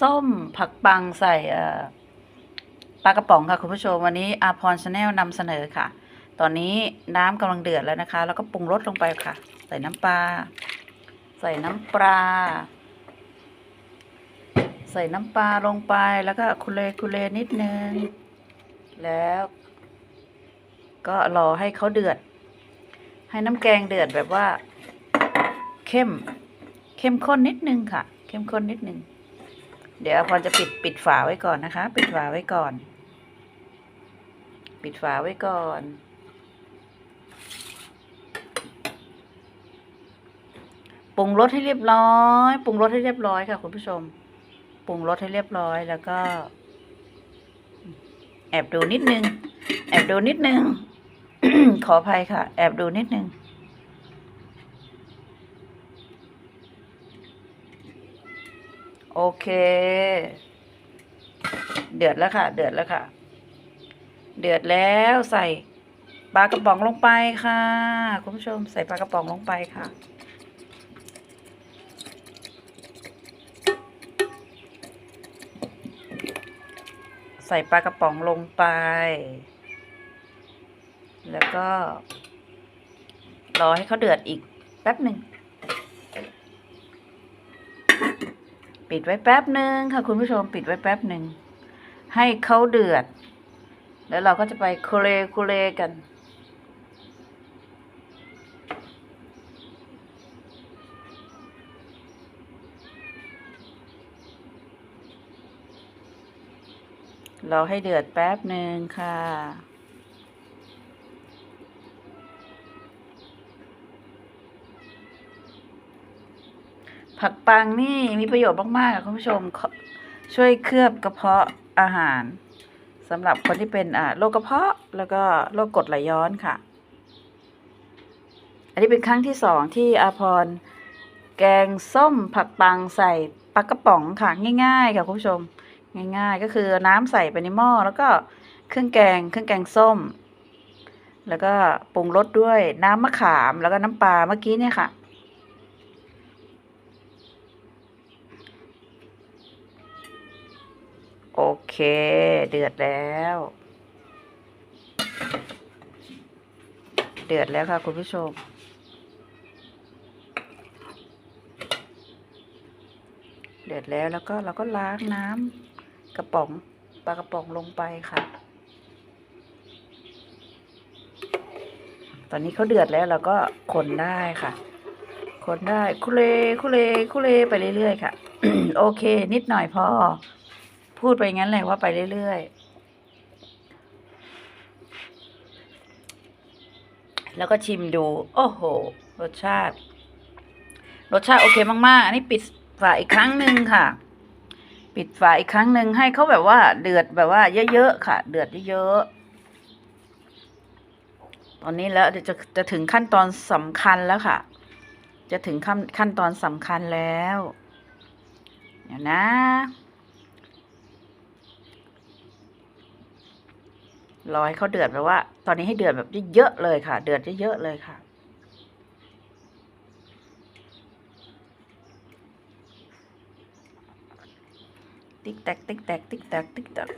ส้มผักปังใส่ปลากระป๋องค่ะคุณผู้ชมวันนี้อาพรชาแนลนำเสนอค่ะ ตอนนี้น้ำกำลังเดือดแล้วนะคะ แล้วก็ปรุงรสลงไปค่ะ ใส่น้ำปลา ใส่น้ำปลา ใส่น้ำปลาลงไปแล้วก็คุเลคุเลนิดนึง แล้ว ก็รอให้เขาเดือด ให้น้ำแกงเดือดแบบว่า เข้ม เข้มข้นนิดนึงค่ะ เข้มข้นนิดนึง เดี๋ยวพรจะปิดปิดฝาไว้ก่อนนะคะ ปิดฝาไว้ก่อน ปิดฝาไว้ก่อนปรุงรสให้เรียบร้อยปรุงรสให้เรียบร้อยค่ะคุณผู้ชมปรุงรสให้เรียบร้อยแล้วก็ แอบดูนิดนึง แอบดูนิดนึง ขออภัยค่ะ แอบดูนิดนึง โอเค เดือดแล้วค่ะ เดือดแล้วค่ะ เดือดแล้วใส่ปลากระป๋องลงไปค่ะ คุณผู้ชมใส่ปลากระป๋องลงไปค่ะ ใส่ปลากระป๋องลงไป แล้วก็ รอให้เขาเดือดอีกแป๊บหนึ่ง ปิดไว้แป๊บหนึ่งค่ะคุณผู้ชมปิดไว้แป๊บหนึ่งให้เขาเดือด แล้วเราก็จะไปโคเลโคเลกันเราให้เดือดแป๊บหนึ่งค่ะ ผักปังนี่มีประโยชน์มากๆค่ะคุณผู้ชม ช่วยเคลือบกระเพาะอาหารสำหรับคนที่เป็นโรคกระเพาะแล้วก็โรคกรดไหลย้อนค่ะ อันนี้เป็นครั้งที่สองที่อาพรแกงส้มผักปังใส่ปลากระป๋องค่ะง่าย ๆ ค่ะคุณผู้ชมง่าย ๆ ก็คือน้ำใส่ไปในหม้อแล้วก็เครื่องแกงเครื่องแกงส้ม แล้วก็ปรุงรสด้วยน้ำมะขามแล้วก็น้ำปลาเมื่อกี้เนี่ยค่ะ โอเค เดือดแล้ว เดือดแล้วค่ะคุณผู้ชม เดือดแล้วแล้วก็เราก็ล้างน้ำกระป๋องปลากระป๋องลงไปค่ะ ตอนนี้เขาเดือดแล้วเราก็คนได้ค่ะ คนได้คุเลคุเลคุเลไปเรื่อยๆค่ะ โอเค นิดหน่อยพอ พูดไปงั้นเลยว่าไปเรื่อยๆ แล้วก็ชิมดู โอ้โห รสชาติ รสชาติโอเคมากๆ อันนี้ปิดฝาอีกครั้งหนึ่งค่ะ ปิดฝาอีกครั้งหนึ่งให้เขาแบบว่าเดือดแบบว่าเยอะๆค่ะ เดือดเยอะๆ ตอนนี้แล้วเดี๋ยวจะจะถึงขั้นตอนสำคัญแล้วค่ะ จะถึงขั้นขั้นตอนสำคัญแล้ว เดี๋ยวนะ รอให้เขาเดือดแบบว่า ตอนนี้ให้เดือดแบบเยอะเลยค่ะ เดือดเยอะเลยค่ะ ติ๊กแตกติ๊กแตกติ๊กแตกติ๊กแตก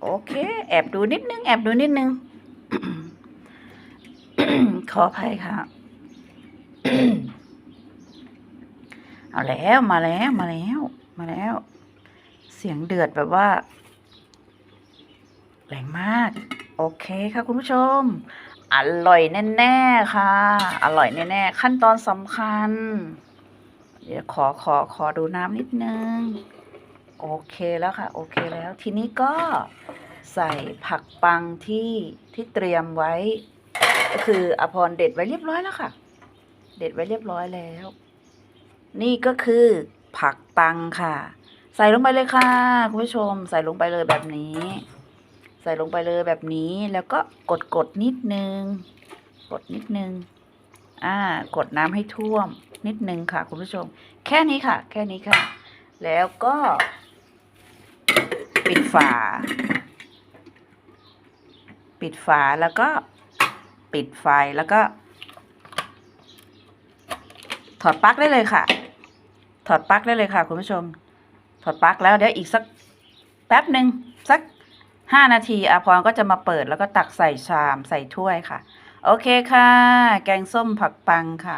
โอเค แอบดูนิดนึง แอบดูนิดนึง ขออภัยค่ะ เอาแล้วมาแล้วมาแล้ว มาแล้ว เสียงเดือดแบบว่า แรงมาก โอเคค่ะคุณผู้ชม อร่อยแน่ ๆ ค่ะ อร่อยแน่ ๆ ขั้นตอนสำคัญ เดี๋ยวขอขอขอดูน้ำนิดนึง โอเคแล้วค่ะ โอเคแล้ว ทีนี้ก็ใส่ผักปังที่ที่เตรียมไว้ ก็คืออภรเด็ดไว้เรียบร้อยแล้วค่ะ เด็ดไว้เรียบร้อยแล้ว นี่ก็คือผักปังค่ะ ใส่ลงไปเลยค่ะ คุณผู้ชม ใส่ลงไปเลยแบบนี้ ใส่ลงไปเลยแบบนี้แล้วก็กดกดนิดนึง กดนิดนึง อ่ากดน้ำให้ท่วมนิดนึงค่ะ คุณผู้ชม แค่นี้ค่ะ แค่นี้ค่ะ แล้วก็ ปิดฝา ปิดฝาแล้วก็ปิดไฟแล้วก็ ถอดปลั๊กได้เลยค่ะ ถอดปลั๊กได้เลยค่ะ คุณผู้ชม ถอดปลั๊กแล้วเดี๋ยวอีกสักแป๊บหนึ่งสัก ห้านาทีอาพรก็จะมาเปิดแล้วก็ตักใส่ชามใส่ถ้วยค่ะ โอเคค่ะ แกงส้มผักปังค่ะ